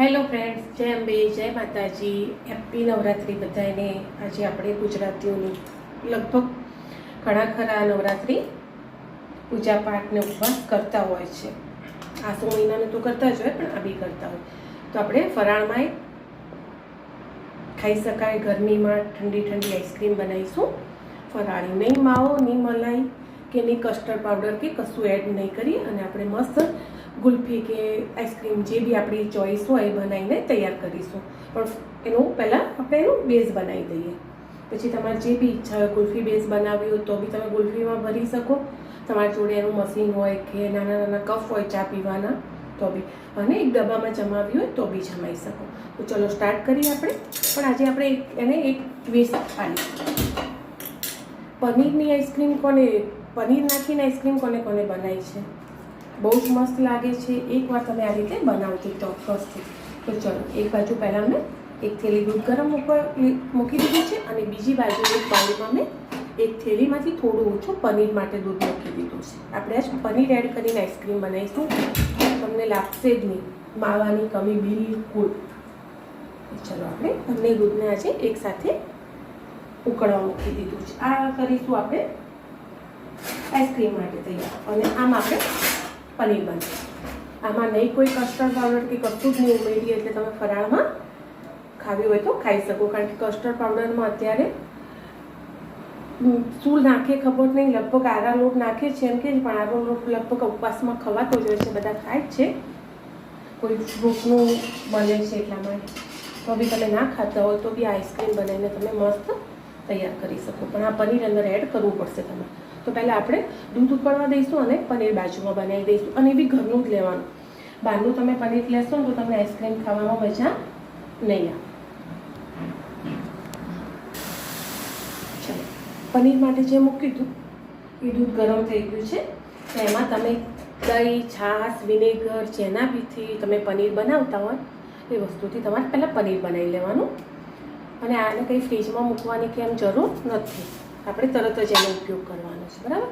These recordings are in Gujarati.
હેલો ફ્રેન્ડ્સ જય અંબે, જય માતાજી હેપી નવરાત્રિ બધાને. આજે આપણે ગુજરાતીઓની લગભગ ઘણા ખરા નવરાત્રિ પૂજા પાઠને ઉપવાસ કરતા હોય છે. આસો મહિનાનું તો કરતા જ હોય, પણ આ બી કરતા હોય. તો આપણે ફરાળમાં ખાઈ શકાય, ગરમીમાં ઠંડી ઠંડી આઈસ્ક્રીમ બનાવીશું. ફરાળી નહીં માવો નહીં મલાઈ કે નહીં કસ્ટર્ડ પાવડર કે કશું એડ નહીં કરી અને આપણે મસ્ત ગુલ્ફી કે આઈસ્ક્રીમ જે બી આપણી ચોઈસ હોય એ બનાવીને તૈયાર કરીશું. પણ એનું પહેલાં આપણે એનું બેઝ બનાવી દઈએ. પછી તમારે જે બી ઈચ્છા હોય ગુલ્ફી બેઝ બનાવી હોય તો બી તમે ગુલ્ફીમાં ભરી શકો. તમારી જોડે એનું મશીન હોય કે નાના નાના કફ હોય ચા પીવાના તો બી. અને એક ડબ્બામાં જમાવી હોય તો બી જમાઈ શકો. તો ચલો સ્ટાર્ટ કરીએ આપણે. પણ આજે આપણે એને એક ટ્વિસ્ટ આપવાની પનીરની આઈસ્ક્રીમ કોને, પનીર નાખીને આઈસ્ક્રીમ કોને કોને બનાવી છે? બહુ જ મસ્ત લાગે છે. એકવાર તમે આ રીતે બનાવજો ચોક્કસથી તો ચલો, એક બાજુ પહેલાં મેં એક થેલી દૂધ ગરમ મૂકવા મૂકી દીધું છે અને બીજી બાજુ એક બાજુમાં મેં એક થેલીમાંથી થોડું ઓછું પનીર માટે દૂધ મૂકી દીધું છે. આપણે આજ પનીર એડ કરીને આઈસ્ક્રીમ બનાવીશું. તમને લાગશે જ નહીં. માવાની કમી બિલકુલ. ચલો, આપણે બંને દૂધને આજે એકસાથે ઉકળવા મૂકી દીધું છે. આ કરીશું આપણે આઈસ્ક્રીમ માટે તૈયાર. અને આમ આપણે પનીર બનશે આમાં નહીં કોઈ કસ્ટર્ડ પાવડર કે કશું જ નહીં ઉમેરીએ એટલે તમે ફરાળમાં ખાવી હોય તો ખાઈ શકો. કારણ કે કસ્ટર્ડ પાવડરમાં અત્યારે શું નાખે ખબર નહીં, લગભગ આરા લોટ નાખે છે એમ કે પણ આરો લોટ લગભગ ઉપવાસમાં ખવાતો જ હોય છે, બધા ખાય જ છે. કોઈ ફ્રૂટનું બને છે એટલા માટે. તો બી તમે ના ખાતા હોય તો બી આઈસ્ક્રીમ બનાવીને તમે મસ્ત તૈયાર કરી શકો. પણ આ પનીર અંદર એડ કરવું પડશે તમે તો પહેલાં આપણે દૂધ ઉકળવા દઈશું અને પનીર બાજુમાં બનાવી દઈશું અને એ બી ઘરનું જ લેવાનું. બહારનું તમે પનીર લેશો ને તો તમને આઈસ્ક્રીમ ખાવામાં મજા નહીં આવે. પનીર માટે જે મૂક્યું હતું એ દૂધ ગરમ થઈ ગયું છે. તો એમાં તમે દહીં, છાશ, વિનેગર, જેના બીથી તમે પનીર બનાવતા હોય, એ વસ્તુથી તમારે પહેલાં પનીર બનાવી લેવાનું. અને આને કંઈ ફ્રીજમાં મૂકવાની કે એમ જરૂર નથી. આપણે તરત જ એનો ઉપયોગ કરવાનો છે, બરાબર?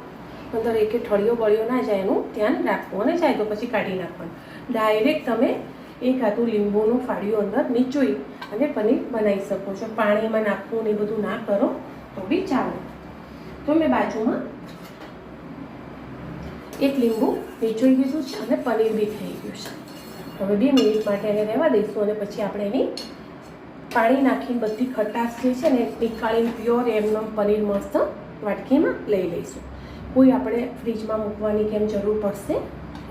અંદર એક ઠળિયો બળિયો ના જાય એનું ધ્યાન રાખવું અને જાય તો પછી કાઢી નાખવાનું. ડાયરેક્ટ તમે એક આટલું લીંબુનું ફાળિયું અંદર નીચોઈ અને પનીર બનાવી શકો છો. પાણીમાં નાખવું ને બધું ના કરો તો બી ચાલે. તો મેં બાજુમાં એક લીંબુ નીચોઈ દીધું છે અને પનીર બી થઈ ગયું છે. હવે બે મિનિટ માટે એને રહેવા દઈશું અને પછી આપણે એની પાણી નાખીને બધી ખટાશ જે છે ને નીકાળીને પ્યોર એમનો પનીર મસ્ત વાટકીમાં લઈ લઈશું. કોઈ આપણે ફ્રીજમાં મૂકવાની કેમ જરૂર પડશે?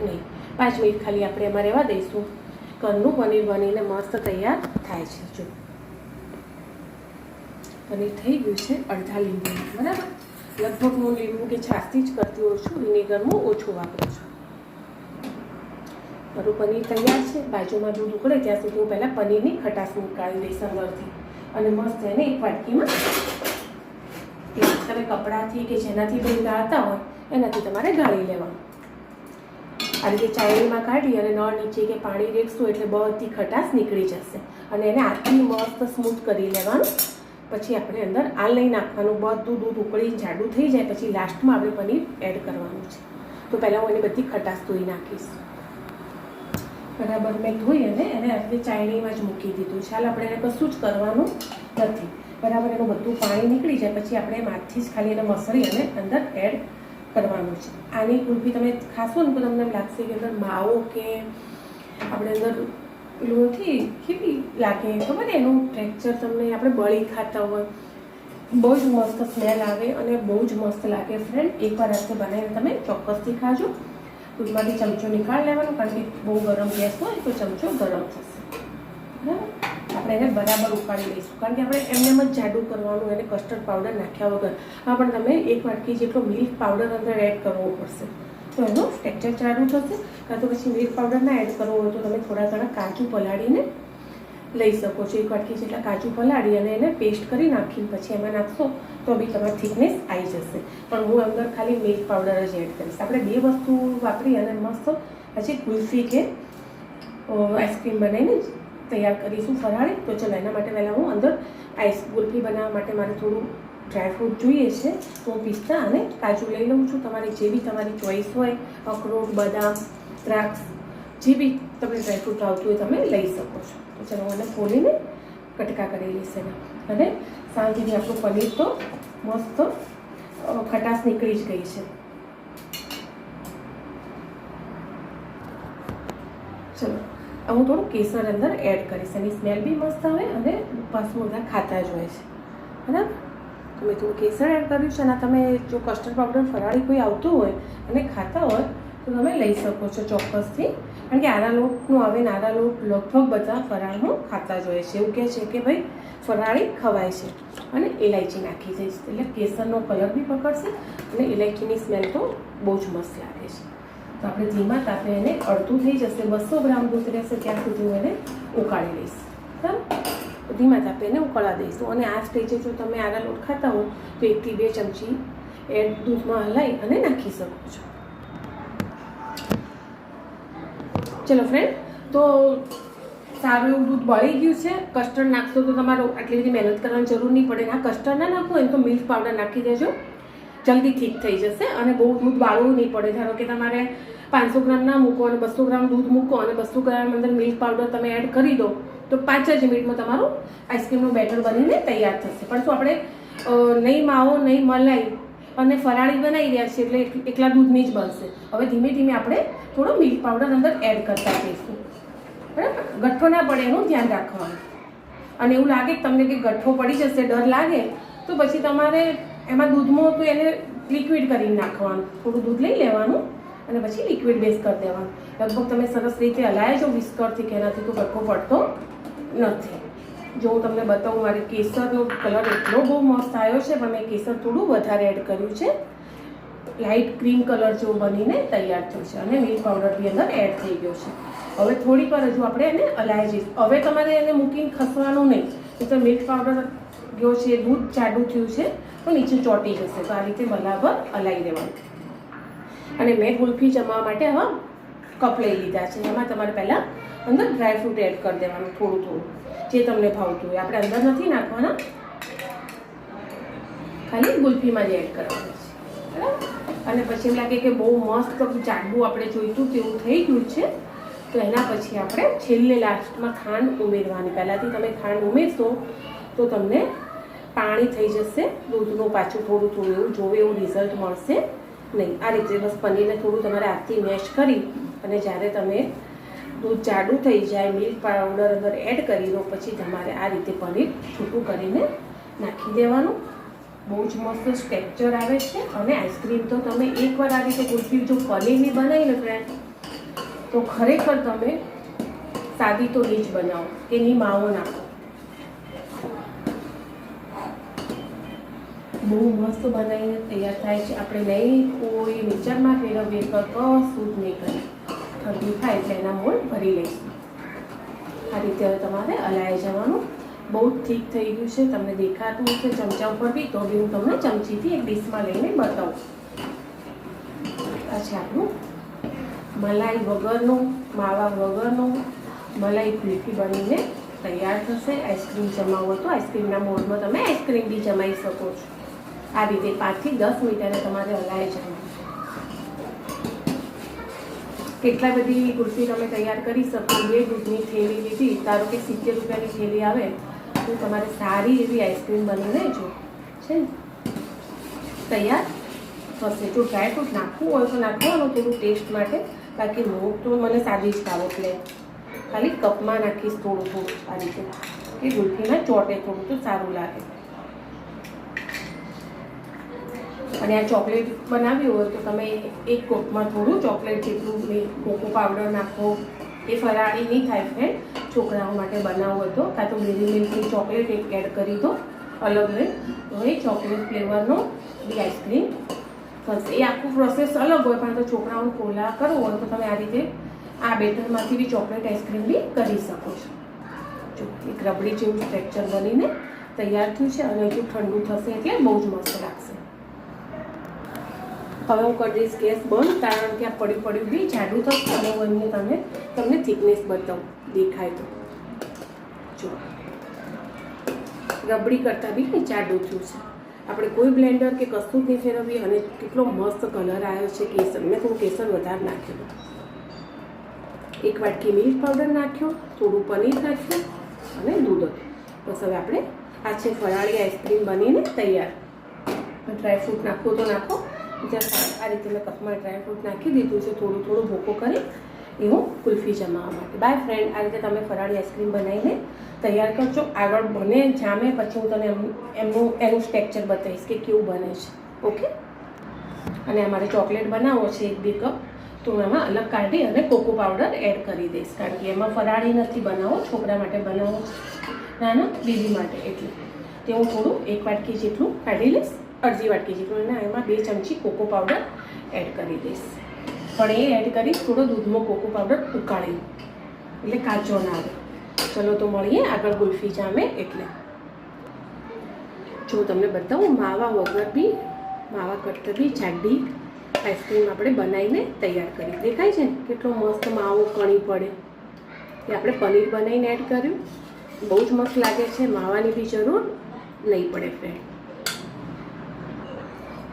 નહીં. પાંચ મિનિટ ખાલી આપણે એમાં રહેવા દઈશું. ઘરનું પનીર બનીને મસ્ત તૈયાર થાય છે. જો. પનીર થઈ ગયું છે અડધા લીંબુ બરાબર? લગભગ હું લીંબુ કે છાશથી જ કરતી હોઉં છું. વિનેગર હું ઓછું વાપરું છું. મારું પનીર તૈયાર છે, બાજુમાં દૂધ ઉકળે, ત્યાં સુધી હું પહેલાં પનીરની ખટાશ નીકાળી દઈશ અંદરથી. અને મસ્ત એને એક વાટકીમાં તમે કપડાથી કે જેનાથી બી ગાળતા હોય, એનાથી તમારે ગાળી લેવાનું આ રીતે ચાયણીમાં કાઢી અને નળ નીચે કે પાણી રેખશું એટલે બધી ખટાશ નીકળી જશે. અને એને આખી મસ્ત સ્મૂથ કરી લેવાનું. પછી આપણે અંદર આ લઈ નાખવાનું, બધું દૂધ ઉકળી જાડું થઈ જાય, પછી લાસ્ટમાં આપણે પનીર એડ કરવાનું છે. તો પહેલાં હું એની બધી ખટાશ ધોઈ નાખીશ. બરાબર, મેં ધોઈ અને એને આપણે ચાયણીમાં જ મૂકી દીધું છે. હાલ આપણે એને કશું જ કરવાનું નથી. બરાબર, એનું બધું પાણી નીકળી જાય, પછી આપણે માથથી જ ખાલી એને મસળી અને અંદર એડ કરવાનું છે. આની કુલ્ફી તમે ખાશો ને તો તમને લાગશે કે અંદર માવો કે આપણે અંદર લોથી કેવી લાગે? ખબર ને એનું ટેક્ચર તમને આપણે બળી ખાતા હોય. બહુ જ મસ્ત સ્મેલ આવે અને બહુ જ મસ્ત લાગે. ફ્રેન્ડ એકવાર હાથે બનાવીને તમે ચોક્કસથી ખાજો. દૂધમાંથી ચમચો નિકાળ લેવાનો, કારણ કે બહુ ગરમ ગેસ હોય તો ચમચો ગરમ થશે. બરાબર? આપણે એને બરાબર ઉકાળી લઈશું. કારણ કે આપણે એમને જ જાડું કરવાનું, એને કસ્ટર્ડ પાવડર નાખ્યા વગર. હા, પણ તમે એક વાટકી જેટલો મિલ્ક પાવડર અંદર એડ કરવો પડશે. તો એનું ટેક્ચર જાડું થશે. કાં તો પછી મિલ્ક પાવડર ના એડ કરવો હોય તો તમે થોડા ઘણા કાજુ પલાળીને લઈ શકો છો. એક વાટકી જેટલા કાજુ પલાળી અને એને પેસ્ટ કરી નાખીને પછી એમાં નાખશો તો બી તમારી થિકનેસ આવી જશે. પણ હું અંદર ખાલી મિલ્ક પાવડર જ એડ કરીશ. આપણે બે વસ્તુ વાપરી અને મસ્ત પછી કુલ્ફી કે આઈસ્ક્રીમ બનાવીને તૈયાર કરીશું ફરાળી. તો ચલો, એના માટે પહેલાં હું અંદર આઈસ કુલ્ફી બનાવવા માટે મારે થોડું ડ્રાયફ્રૂટ જોઈએ છે. તો હું પિસ્તા અને કાજુ લઈ લઉં છું. તમારી જે બી તમારી ચોઈસ હોય, અખરોટ, બદામ, દ્રાક્ષ, જે બી તમને ડ્રાયફ્રૂટ આવતું હોય તમે લઈ શકો છો. ચાલો મને ખોલીને કટકા કરી લઈશ એના અને સાંજેથી આપણું પનીર તો મસ્ત ખટાશ નીકળી જ ગઈ છે. ચલો હું થોડું કેસર અંદર એડ કરીશ. એની સ્મેલ બી મસ્ત આવે અને ઉપવાસમાં બધા ખાતા જ હોય છે. બરાબર? તો મેં થોડું કેસર એડ કર્યું છે અને તમે જો કસ્ટર્ડ પાવડર ફરાળી કોઈ આવતું હોય અને ખાતા હોય તો તમે લઈ શકો છો ચોક્કસથી. કારણ કે આરા લોટનું આવે ને આરા લોટ લગભગ બધા ફરાળનું ખાતા જ હોય છે. એવું કહે છે કે ભાઈ, ફરાળી ખવાય છે. અને ઇલાયચી નાખી જઈશ એટલે કેસરનો કલર બી પકડશે અને ઇલાયચીની સ્મેલ તો બહુ જ મસ્ત લાગે છે. તો આપણે ધીમા તાપે એને અડધું થઈ જશે, બસો ગ્રામ દૂધ રહેશે ત્યાં સુધી હું એને ઉકાળી લઈશ. બરાબર? ધીમા તાપે એને ઉકાળવા દઈશું. અને આ સ્ટેજે જો તમે આરા લોટ ખાતા હો, તો એકથી બે ચમચી એ દૂધમાં હલાવી અને નાખી શકો છો. ચલો ફ્રેન્ડ તો સારું એવું દૂધ બળી ગયું છે. કસ્ટર્ડ નાખશો તો તમારે આટલી બધી મહેનત કરવાની જરૂર નહીં પડે. ના કસ્ટર્ડ ના નાખવું એમ તો મિલ્ક પાવડર નાખી દેજો. જલ્દી ઠીક થઈ જશે અને બહુ દૂધ બાળવું નહીં પડે. ધારો કે તમારે પાંચસો ગ્રામ ના મૂકો અને બસો ગ્રામ દૂધ મૂકો અને બસો ગ્રામ અંદર મિલ્ક પાવડર તમે એડ કરી દો, તો પાંચ જ મિનિટમાં તમારું આઈસ્ક્રીમનું બેટર બનીને તૈયાર થશે. પણ શું આપણે નહીં માવો, નહીં મલાઈ અને ફરાળી બનાવી રહ્યા છીએ એટલે એકલા દૂધની જ બનશે. હવે ધીમે ધીમે આપણે થોડો મિલ્ક પાવડર અંદર એડ કરતા જઈશું. બરાબર? ગઠ્ઠો ના પડે એનું ધ્યાન રાખવાનું. અને એવું લાગે કે તમને કે ગઠ્ઠો પડી જશે, ડર લાગે, તો પછી તમારે એમાં દૂધમાં તો એને લિક્વિડ કરીને નાખવાનું. થોડું દૂધ લઈ લેવાનું અને પછી લિક્વિડ બેઝ કરી દેવાનું. લગભગ તમે સરસ રીતે હલાય છો, વિસ્કરથી કે એનાથી તો ગઠ્ઠો પડતો નથી. જો હું તમને બતાવું, મારે કેસરનો કલર એટલો બહુ મસ્ત આવ્યો છે, પણ મેં કેસર થોડું વધારે એડ કર્યું છે. લાઇટ ક્રીમ કલર જેવો બનીને તૈયાર થયું છે અને મિલ્ક પાવડર બી અંદર એડ થઈ ગયો છે. હવે થોડીક વાર હજુ આપણે એને અલાઈ જઈશું. હવે તમારે એને મૂકીને ખસવાનું નહીં. તો મિલ્ક પાવડર ગયો છે, દૂધ જાડું થયું છે, તો નીચે ચોંટી જશે. તો આ રીતે બરાબર હલાવી દેવાનું. અને મેં ગુલ્ફી જમવા માટે હવે કપ લઈ લીધા છે. એમાં તમારે પહેલાં અંદર ડ્રાયફ્રૂટ એડ કરી દેવાનું, થોડું થોડું, જે તમને ભાવતું હોય. આપણે અંદર નથી નાખવાના. ખાલી ગુલ્ફીમાં જ એડ કરવાનું છે. બરાબર? અને પછી એમ લાગે કે બહુ મસ્ત જાડું આપણે જોઈતું તેવું થઈ ગયું છે, તો એના પછી આપણે છેલ્લે લાસ્ટમાં ખાંડ ઉમેરવાની. પહેલાંથી તમે ખાંડ ઉમેરશો, તો તમને પાણી થઈ જશે, દૂધનું પાછું થોડું થોડું એવું જોવે એવું રિઝલ્ટ મળશે નહીં. આ રીતે બસ પનીરને થોડું તમારે હાથથી મેશ કરી અને જ્યારે તમે દૂધ જાડું થઈ જાય મિલ્ક પાવડર અંદર એડ કરી દો પછી તમારે આ રીતે પનીર છૂટું કરીને નાખી દેવાનું. બહુ જ મસ્ત સ્ટ્રેક્ચર આવે છે અને આઈસ્ક્રીમ તો તમે એકવાર આ રીતે કુલ્ફી જો પનીરની બનાવીને ફ્રેન્ડ તો ખરેખર તમે સાદી તો નહીં જ બનાવો કે ની માવો નાખો. બહુ મસ્ત બનાવીને તૈયાર થાય છે. આપણે નહીં કોઈ મિક્સરમાં ફેરવીએ તો કશું જ નહીં કરીએ. ઠંડુ થાય એટલે એના મોલ ભરી લઈશું. આ રીતે હવે તમારે હલાઈ જવાનું. બહુ ઠીક થઈ ગયું છે, તમને દેખાતું હશે ચમચા ઉપર બી તો બી હું તમને ચમચીથી એક ડીશમાં લઈને બતાવું. આ છે આપણું મલાઈ વગરનું, માવા વગરનું મલાઈ કુલ્ફી બનીને તૈયાર થશે. આઈસ્ક્રીમ જમાવો તો આઈસ્ક્રીમના મોડમાં તમે આઈસ્ક્રીમ બી જમાઈ શકો છો. આ રીતે પાંચથી દસ મિનિટ તમારે હલાવી જવાનું. કેટલા બધી કુલ્ફી તમે તૈયાર કરી શકો બે દૂધની થેલી લીધી, ધારો કે સિત્તેર રૂપિયાની થેલી આવે, તો તમારે સારી એવી આઈસ્ક્રીમ બનીને જો છે તૈયાર? થશે. જો ડ્રાયફ્રૂટ નાખવું હોય તો નાખવાનું થોડું ટેસ્ટ માટે બાકી હું તો મને સાદી જ ખાવો એટલે. ખાલી કપમાં નાખીશ થોડું થોડું આ રીતે. કે ગુલફીના ચોટે થોડું તો સારું લાગે. અને આ ચોકલેટ બનાવ્યું હોય તો તમે એક કોપમાં થોડું ચોકલેટ જેટલું કોકો પાવડર નાખો. એ ફરાળી નહીં થાય ફ્રેન્ડ છોકરાઓ માટે બનાવવું તો કાં તો ડેરી મિલ્કની ચોકલેટ એક એડ કરી દો. અલગ રહે તો એ ચોકલેટ ફ્લેવરનો બી આઈસ્ક્રીમ. થશે એ આખું પ્રોસેસ અલગ હોય, પણ તો છોકરાઓને કોલા કરવો હોય તો તમે આ રીતે આ બેટરમાંથી બી ચોકલેટ આઈસ્ક્રીમ બી કરી શકો છો. જો, એક રબડી જેવું સ્ટ્રેક્ચર બનીને તૈયાર થયું છે અને હજુ ઠંડુ થશે એટલે બહુ જ મસ્ત લાગશે. હવે હું કરી દઈશ ગેસ બંધ, કારણ કે આ પડ્યું પડ્યું બી જાડું થશે, અને હું એમને તમે તમને થિકનેસ બતાવું, દેખાય તો. જો. રબડી કરતાં બી જાડું થયું છે. આપણે કોઈ બ્લેન્ડર કે કશું જ નહીં ફેરવીએ અને કેટલો મસ્ત કલર આવ્યો છે, કેસર, મેં થોડું કેસર વધારે નાખ્યું. એક વાટકી મિલ્ક પાવડર નાખ્યો, થોડું પનીર નાખ્યું, અને દૂધ બસ હવે આપણે આ છે ફરાળી આઈસ્ક્રીમ બનીને તૈયાર. ડ્રાયફ્રૂટ નાખવું તો નાખો. જ્યાં આ રીતે મેં કપમાં ડ્રાયફ્રૂટ નાખી દીધું છે, થોડું થોડું ભૂકો કરી એવું કુલ્ફી જમાવવા માટે. બાય ફ્રેન્ડ આ રીતે તમે ફરાળી આઈસ્ક્રીમ બનાવીને તૈયાર કરજો. આગળ બને જામે, પછી હું તને એમ- એમનું, એનું સ્ટ્રેક્ચર બતાવીશ કે કેવું બને છે. ઓકે અને અમારે ચોકલેટ બનાવવો છે એક બે કપ તો હું એમાં અલગ કાઢી અને કોકો પાવડર એડ કરી દઈશ. કારણ કે એમાં ફરાળી નથી બનાવો છોકરા માટે બનાવો નાના બેબી માટે, એટલે. તે હું થોડું એક વાટકી જેટલું કાઢી લઈશ. અડધી વાટકી જેટલું અને એમાં બે ચમચી કોકો પાવડર એડ કરી દઈશ. પણ એ એડ કરી થોડો દૂધમાં કોકો પાવડર ઉકાળી. એટલે કાચો ના આવે. ચલો તો મળીએ આગળ ગુલ્ફી જામે એટલે. જો તમને બતાવું, માવા વગર બી, માવા કરતાં બી જાડી આઈસ્ક્રીમ આપણે બનાવીને તૈયાર કરી. દેખાય છે ને? કેટલો મસ્ત માવો કણી પડે. એ આપણે પનીર બનાવીને એડ કર્યું. બહુ જ મસ્ત લાગે છે. માવાની બી જરૂર નહીં પડે ફ્રેન્ડ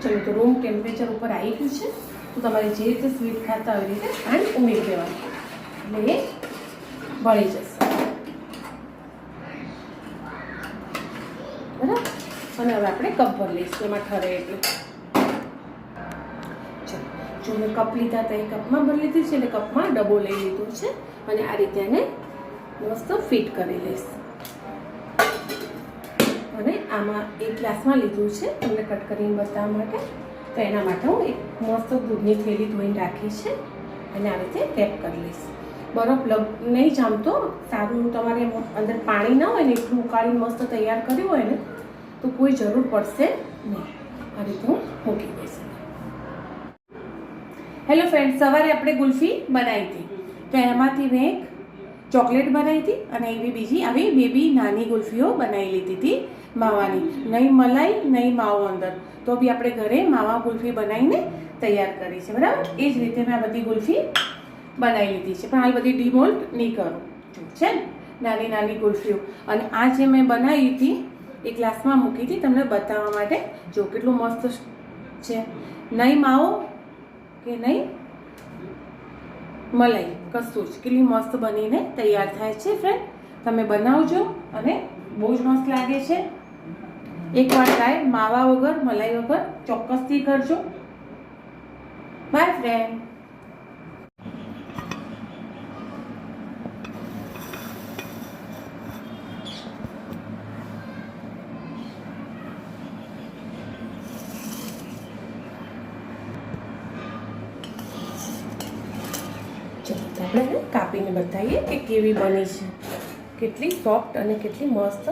ચલો તો રૂમ ટેમ્પરેચર ઉપર આવી ગયું છે. તો તમારે જે રીતે સ્વીટ ખાતા હોય રીતે ખાંડ ઉમેરી દેવાની. એટલે એ ભળી જશે. બરાબર? અને હવે આપણે કપ ભર લઈશું. એમાં ઠરે એટલું. જો મેં કપ લીધા હતા એ કપમાં ભરી લીધી છે. એટલે કપમાં ડબ્બો લઈ લીધો છે. અને આ રીતે એને મસ્ત ફિટ કરી લઈશ. આમાં એક ગ્લાસમાં લીધું છે, તમને કટ કરીને બતાવવા માટે. તો એના માટે હું એક મસ્ત દૂધની થેલી ધોઈને રાખી છે અને આ રીતે ટેપ કરી લઈશ. બરફ લગ, નહીં જામતો, સારું તમારે અંદર પાણી ના હોય ને એટલું ઉકાળીને મસ્ત તૈયાર કર્યું હોય ને, તો કોઈ જરૂર પડશે નહીં. આ રીતે હું મૂકી દઈશ. હેલો ફ્રેન્ડ સવારે આપણે ગુલ્ફી બનાવી હતી. તો એમાંથી મેં એક ચોકલેટ બનાવી હતી અને એવી બીજી આવી બેબી નાની ગુલ્ફીઓ બનાવી લીધી હતી માવાની. નહીં મલાઈ, નહીં માવો અંદર. તો બી આપણે ઘરે માવા ગુલ્ફી બનાવીને તૈયાર કરી છે. બરાબર? એ જ રીતે મેં આ બધી ગુલ્ફી બનાવી લીધી છે. પણ આ બધી ડિમોલ્ટ નહીં કરું. છે ને? નાની નાની ગુલ્ફીઓ. અને આ જે મેં બનાવી હતી, એ ગ્લાસમાં મૂકી હતી. તમને બતાવવા માટે જો કેટલું મસ્ત છે. નહીં માવો કે નહીં મલાઈ કશું જ કેટલી મસ્ત બનીને તૈયાર થાય છે ફ્રેન્ડ તમે બનાવજો અને બહુ જ મસ્ત લાગે છે. એકવાર ટ્રાય માવા વગર, મલાઈ વગર ચોક્કસથી કરજો. બાય ફ્રેન્ડ ચલો તો આપણે એને કાપીને બતાવીએ કે કેવી બની છે. કેટલી સોફ્ટ અને કેટલી મસ્ત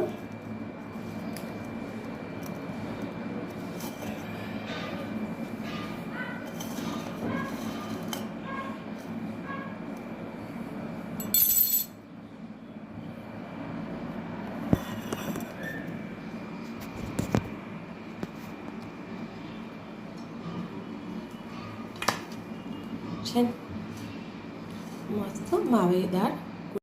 છે ને મસ્ત માવેદાર